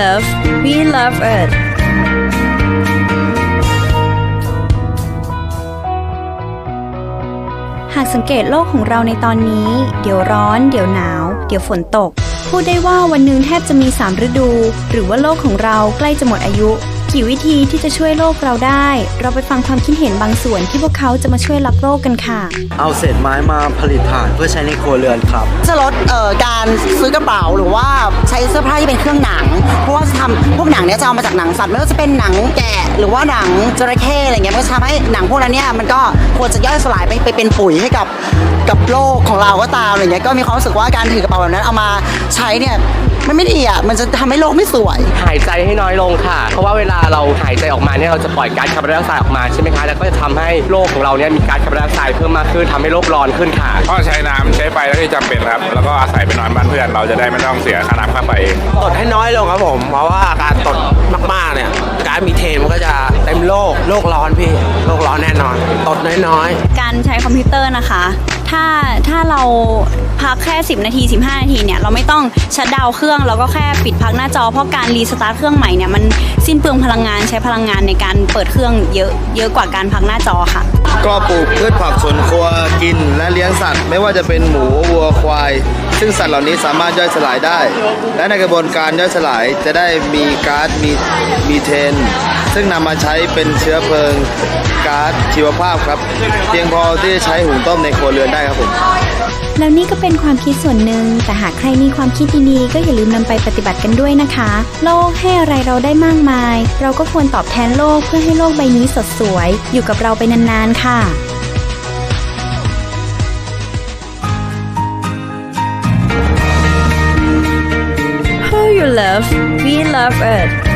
love we love Earth หากสังเกตโลกของเราในตอนนี้ เดี๋ยวร้อน เดี๋ยวหนาว เดี๋ยวฝนตก พูดได้ว่าวันหนึ่งแทบจะมี 3 ฤดู หรือว่าโลกของเราใกล้จะหมดอายุ กี่วิธีที่จะช่วยโลกเราได้ เราไปฟังความคิดเห็นบางส่วนที่พวกเขาจะมาช่วยรักโลกกันค่ะ เอาเศษไม้มาผลิตถ่านเพื่อใช้ในครัวเรือนครับ จะลดเอ่อการซื้อกระเป๋าหรือว่าใช้เสื้อผ้าที่เป็นเครื่องหนัง เพราะว่าจะทำพวกหนังเนี้ยจะเอามาจากหนังสัตว์ไม่ว่าจะเป็นหนังแกะหรือว่าหนังจระเข้อะไรเงี้ยมันก็จะทำให้หนังพวกนั้นเนี่ยมันก็ควรจะย่อยสลายไปไปเป็นปุ๋ยให้กับกับโลกของเราก็ตามอะไรเงี้ยก็มีความรู้สึกว่าการถือกระเป๋าแบบนั้นเอามาใช้เนี่ย มันไม่ดีอะมันจะทำให้โลกไม่สวย หายใจให้น้อยลงค่ะ เพราะว่าเวลาเราหายใจออกมาเนี่ยเราจะปล่อยก๊าซคาร์บอนไดออกไซด์ออกมาใช่ไหมคะ แล้วก็จะทำให้โลกของเราเนี่ยมีก๊าซคาร์บอนไดออกไซด์เพิ่มมากขึ้นทำให้โลกร้อนขึ้นค่ะ ก็ใช้น้ำใช้ไฟเท่าที่จำเป็นครับ แล้วก็อาศัยไปนอนบ้านเพื่อน เราจะได้ไม่ต้องเสียค่าน้ำค่าไฟเอง ตดให้น้อยลงครับผม เพราะว่าการตดมากๆเนี่ยก๊าซมีเทนมันก็จะเต็ม โลกโลกร้อนพี่โลกร้อนแน่นอนตดน้อยๆการใช้คอมพิวเตอร์นะคะ ถ้าถ้าเราพักแค่ 10 นาที 15 นาทีเนี่ย เราไม่ต้องชัดดาวน์เครื่องแล้วก็แค่ปิดพักหน้าจอ เพราะการรีสตาร์ทเครื่องใหม่เนี่ย มันสิ้นเปลืองพลังงานใช้พลังงานในการเปิดเครื่องเยอะเยอะกว่าการพักหน้าจอค่ะ ก็ปลูกพืชผักสวนครัวกิน และเลี้ยงสัตว์ ไม่ว่าจะเป็นหมูวัวควาย ซึ่งสัตว์เหล่านี้สามารถย่อยสลายได้ และในกระบวนการย่อยสลายจะได้มีก๊าซมีมีเทน ซึ่งนำมาใช้เป็นเชื้อเพลิงก๊าซชีวภาพครับ เพียงพอที่จะใช้หุงต้มในครัวเรือนได้ครับผมแล้วนี่ก็เป็นความคิดส่วนหนึ่ง แต่หากใครมีความคิดดีๆ ก็อย่าลืมนำไปปฏิบัติกันด้วยนะคะ โลกให้อะไรเราได้มากมาย เราก็ควรตอบแทนโลกเพื่อให้โลกใบนี้สดสวย อยู่กับเราไปนานๆค่ะ Who you love we love Earth